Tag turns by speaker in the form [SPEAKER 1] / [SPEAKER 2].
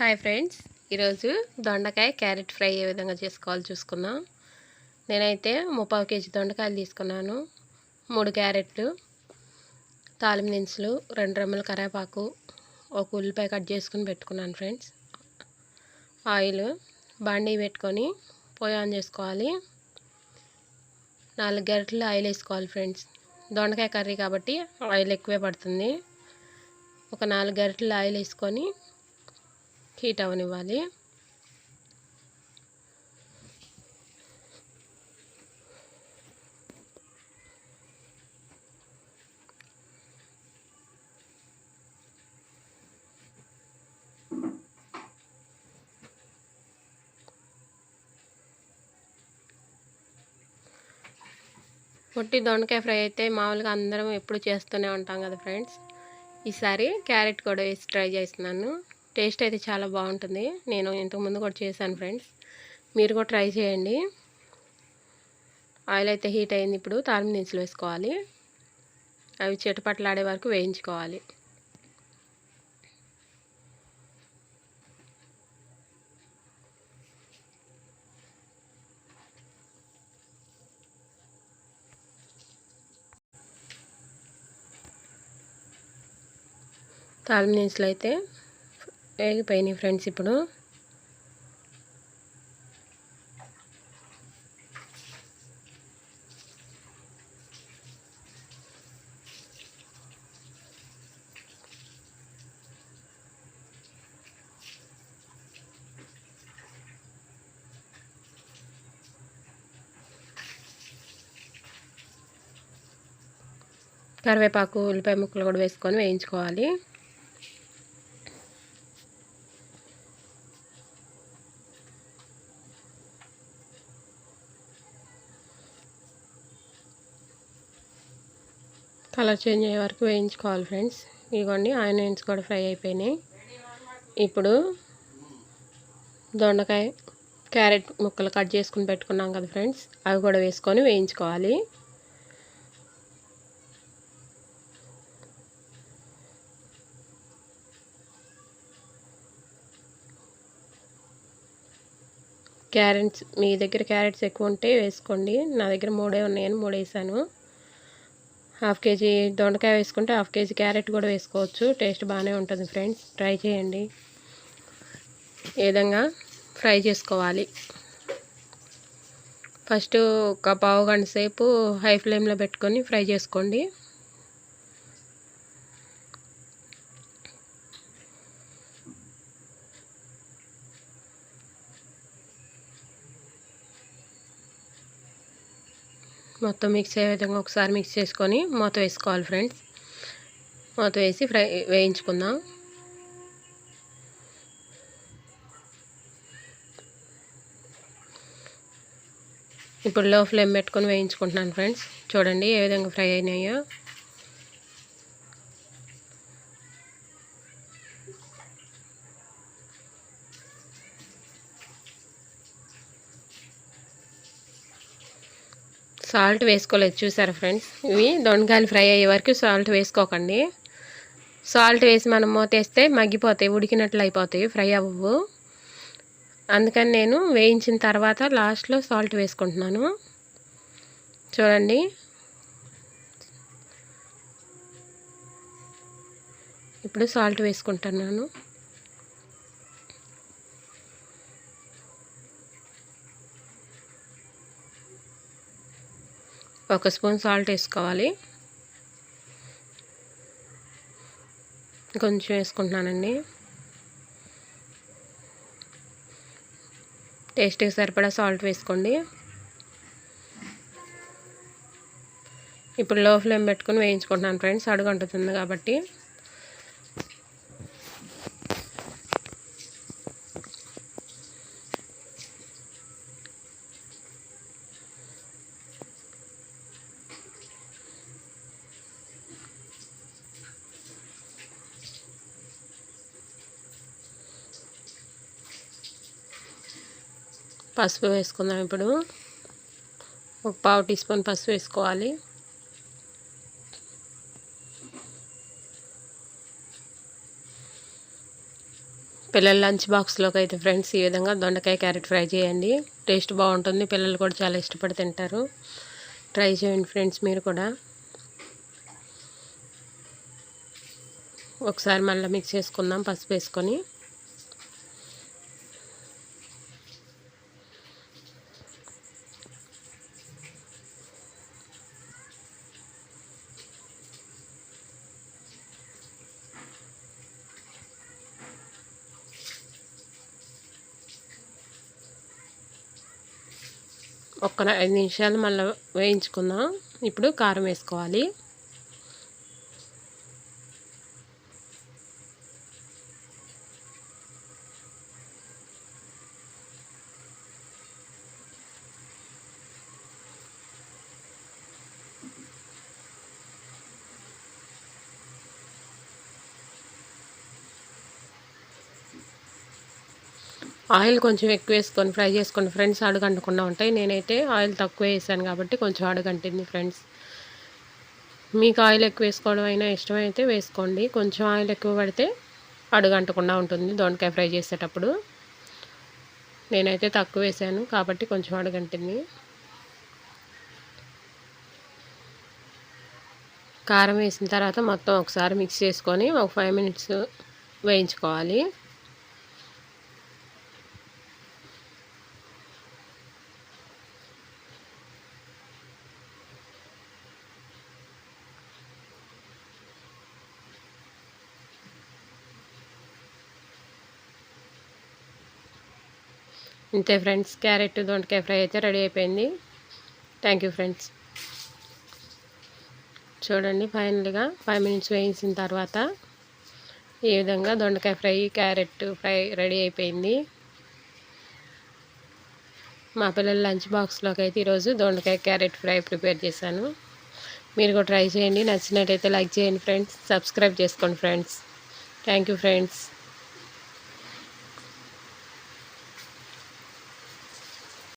[SPEAKER 1] Hi friends. ఈరోజు దొండకాయ carrot fry ఏ విధంగా చేసుకోవాలో చూసుకుందాం. నేనైతే ముప్పావు కేజీ దొండకాయలు తీసుకున్నాను. మూడు క్యారెట్లు తాలింపు దినుసులు రెండు రెమ్మల కరివేపాకు ఒక ఉల్లిపాయ కట్ చేసుకుని పెట్టుకున్నాను ఫ్రెండ్స్. ఆయిల్ బాండీ పెట్టుకొని పొయ్యి ఆన్ చేసుకోవాలి. నాలుగు గరిటెలు ఆయిల్ వేసుకోవాలి ఫ్రెండ్స్. దొండకాయ కర్రీ కాబట్టి ఆయిల్ ఎక్కువే పడుతుంది. ఒక నాలుగు గరిటలు ఆయిల్ వేసుకొని హీట్ అవనివ్వాలి. పొట్టి దొండకాయ ఫ్రై అయితే మామూలుగా అందరం ఎప్పుడు చేస్తూనే ఉంటాం కదా ఫ్రెండ్స్. ఈసారి క్యారెట్ కూడా వేసి ట్రై చేస్తున్నాను. టేస్ట్ అయితే చాలా బాగుంటుంది. నేను ఇంతకుముందు కూడా చేశాను ఫ్రెండ్స్. మీరు కూడా ట్రై చేయండి. ఆయిల్ అయితే హీట్ అయింది ఇప్పుడు. తాలింపు దినుసులు వేసుకోవాలి. అవి చెట్టుపట్లాడే వరకు వేయించుకోవాలి. తాలింపు దినుసులు అయితే వేగిపోయినాయి ఫ్రెండ్స్ ఇప్పుడు. కరివేపాకు ఉల్లిపాయ ముక్కలు కూడా వేసుకొని వేయించుకోవాలి. కలర్ చేంజ్ అయ్యే వరకు వేయించుకోవాలి ఫ్రెండ్స్. ఇదిగోండి ఆనియన్స్ కూడా ఫ్రై అయిపోయినాయి. ఇప్పుడు దొండకాయ క్యారెట్ ముక్కలు కట్ చేసుకుని పెట్టుకున్నాం కదా ఫ్రెండ్స్. అవి కూడా వేసుకొని వేయించుకోవాలి. క్యారెట్స్ మీ దగ్గర క్యారెట్స్ ఎక్కువ ఉంటే వేసుకోండి. నా దగ్గర మూడే ఉన్నాయని మూడు వేసాను హాఫ్ కేజీ దొండకాయ వేసుకుంటే హాఫ్ కేజీ క్యారెట్ కూడా వేసుకోవచ్చు. టేస్ట్ బాగానే ఉంటుంది ఫ్రెండ్స్. ట్రై చేయండి. ఈ విధంగా ఫ్రై చేసుకోవాలి. ఫస్ట్ ఒక పావు గంట సేపు హై ఫ్లేమ్లో పెట్టుకొని ఫ్రై చేసుకోండి. మొత్తం మిక్స్ అయ్యే విధంగా ఒకసారి మిక్స్ చేసుకొని మూత వేసుకోవాలి ఫ్రెండ్స్. మూత వేసి ఫ్రై వేయించుకుందాం. ఇప్పుడు లో ఫ్లేమ్ పెట్టుకొని వేయించుకుంటున్నాను ఫ్రెండ్స్. చూడండి ఏ విధంగా ఫ్రై అయినాయో. సాల్ట్ వేసుకోలేదు చూసారా ఫ్రెండ్స్? ఇవి దొండకాయలు ఫ్రై అయ్యే వరకు సాల్ట్ వేసుకోకండి. సాల్ట్ వేసి మనం మూతేస్తే మగ్గిపోతాయి ఉడికినట్లు అయిపోతాయి ఫ్రై అవ్వవు. అందుకని నేను వేయించిన తర్వాత లాస్ట్లో సాల్ట్ వేసుకుంటున్నాను. చూడండి. ఇప్పుడు సాల్ట్ వేసుకుంటున్నాను. ఒక స్పూన్ సాల్ట్ వేసుకోవాలి. కొంచెం వేసుకుంటున్నానండి. టేస్ట్కి సరిపడా సాల్ట్ వేసుకోండి. ఇప్పుడు లో ఫ్లేమ్ పెట్టుకుని వేయించుకుంటున్నాను ఫ్రెండ్స్ అడుగంటుతుంది కాబట్టి. పసుపు వేసుకుందాం ఇప్పుడు. ఒక పావు టీ స్పూన్ పసుపు వేసుకోవాలి. పిల్లల లంచ్ బాక్స్లోకి అయితే ఫ్రెండ్స్ ఈ విధంగా దొండకాయ క్యారెట్ ఫ్రై చేయండి. టేస్ట్ బాగుంటుంది. పిల్లలు కూడా చాలా ఇష్టపడి తింటారు. ట్రై చేయండి ఫ్రెండ్స్ మీరు కూడా. ఒకసారి మళ్ళీ మిక్స్ చేసుకుందాం పసుపు వేసుకొని. ఒక్క ఐదు నిమిషాలు మళ్ళీ వేయించుకుందాం ఇప్పుడు కారం వేసుకోవాలి. ఆయిల్ కొంచెం ఎక్కువ వేసుకొని ఫ్రై చేసుకోండి ఫ్రెండ్స్ అడుగంటకుండా ఉంటాయి. నేనైతే ఆయిల్ తక్కువ వేసాను కాబట్టి కొంచెం అడుగంటింది ఫ్రెండ్స్. మీకు ఆయిల్ ఎక్కువ వేసుకోవడం అయినా ఇష్టమైతే వేసుకోండి. కొంచెం ఆయిల్ ఎక్కువ పడితే అడుగంటకుండా ఉంటుంది దొండకాయ ఫ్రై చేసేటప్పుడు. నేనైతే తక్కువ వేసాను కాబట్టి కొంచెం అడుగంటింది. కారం వేసిన తర్వాత మొత్తం ఒకసారి మిక్స్ చేసుకొని ఒక ఫైవ్ మినిట్స్ వేయించుకోవాలి. ఇంతే ఫ్రెండ్స్ క్యారెట్ దొండకాయ ఫ్రై అయితే రెడీ అయిపోయింది. థ్యాంక్ యూ ఫ్రెండ్స్ చూడండి ఫైనల్గా ఫైవ్ మినిట్స్ వేయించిన తర్వాత ఈ విధంగా దొండకాయ ఫ్రై క్యారెట్ ఫ్రై రెడీ అయిపోయింది. మా పిల్లల లంచ్ బాక్స్లోకి అయితే ఈరోజు దొండకాయ క్యారెట్ ఫ్రై ప్రిపేర్ చేశాను. మీరు కూడా ట్రై చేయండి. నచ్చినట్టయితే లైక్ చేయండి ఫ్రెండ్స్. సబ్స్క్రైబ్ చేసుకోండి ఫ్రెండ్స్. Thank you friends